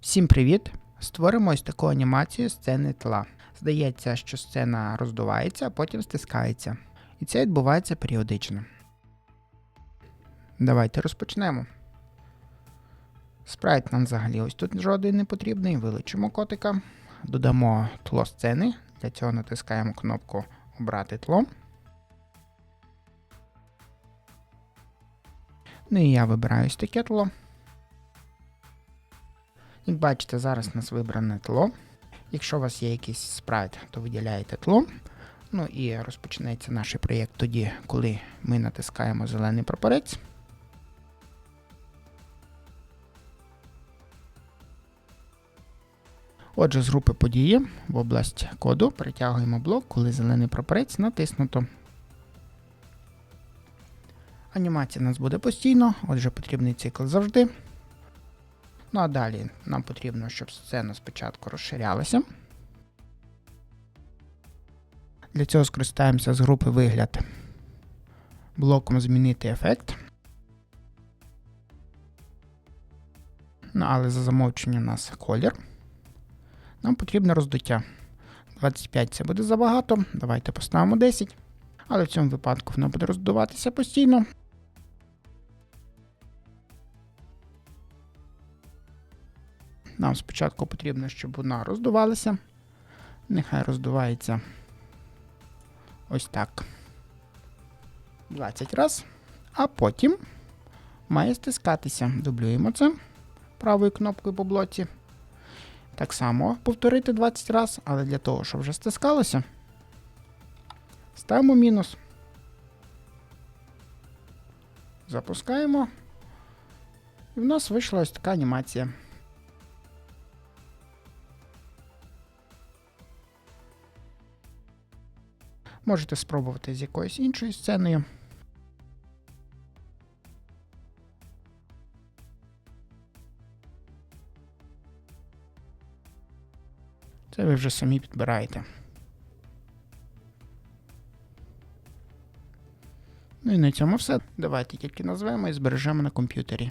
Всім привіт! Створимо ось таку анімацію сцени тла. Здається, що сцена роздувається, а потім стискається. І це відбувається періодично. Давайте розпочнемо. Спрайт нам взагалі ось тут жоден не потрібний. Вилучимо котика, додамо тло сцени. Для цього натискаємо кнопку Обрати тло. Ну і я вибираю ось таке тло. Як бачите, зараз у нас вибране тло. Якщо у вас є якийсь спрайт, то виділяєте тло. Ну і розпочнеться наш проєкт тоді, коли ми натискаємо зелений прапорець. Отже, з групи події в область коду перетягуємо блок, коли зелений прапорець натиснуто. Анімація у нас буде постійно, отже, потрібний цикл завжди. Ну а далі нам потрібно, щоб сцена спочатку розширялася. Для цього скористаємося з групи вигляд блоком Змінити ефект. Ну, але за замовчення у нас колір. Нам потрібно роздуття. 25 це буде забагато. Давайте поставимо 10. Але в цьому випадку воно буде роздуватися постійно. Нам спочатку потрібно, щоб вона роздувалася. Нехай роздувається ось так. 20 раз. А потім має стискатися. Дублюємо це правою кнопкою по блоці. Так само повторити 20 раз, але для того, щоб вже стискалося, ставимо мінус. Запускаємо. І в нас вийшла ось така анімація. Можете спробувати з якоюсь іншою сценою. Це ви вже самі підбираєте. Ну і на цьому все. Давайте тільки назвемо і збережемо на комп'ютері.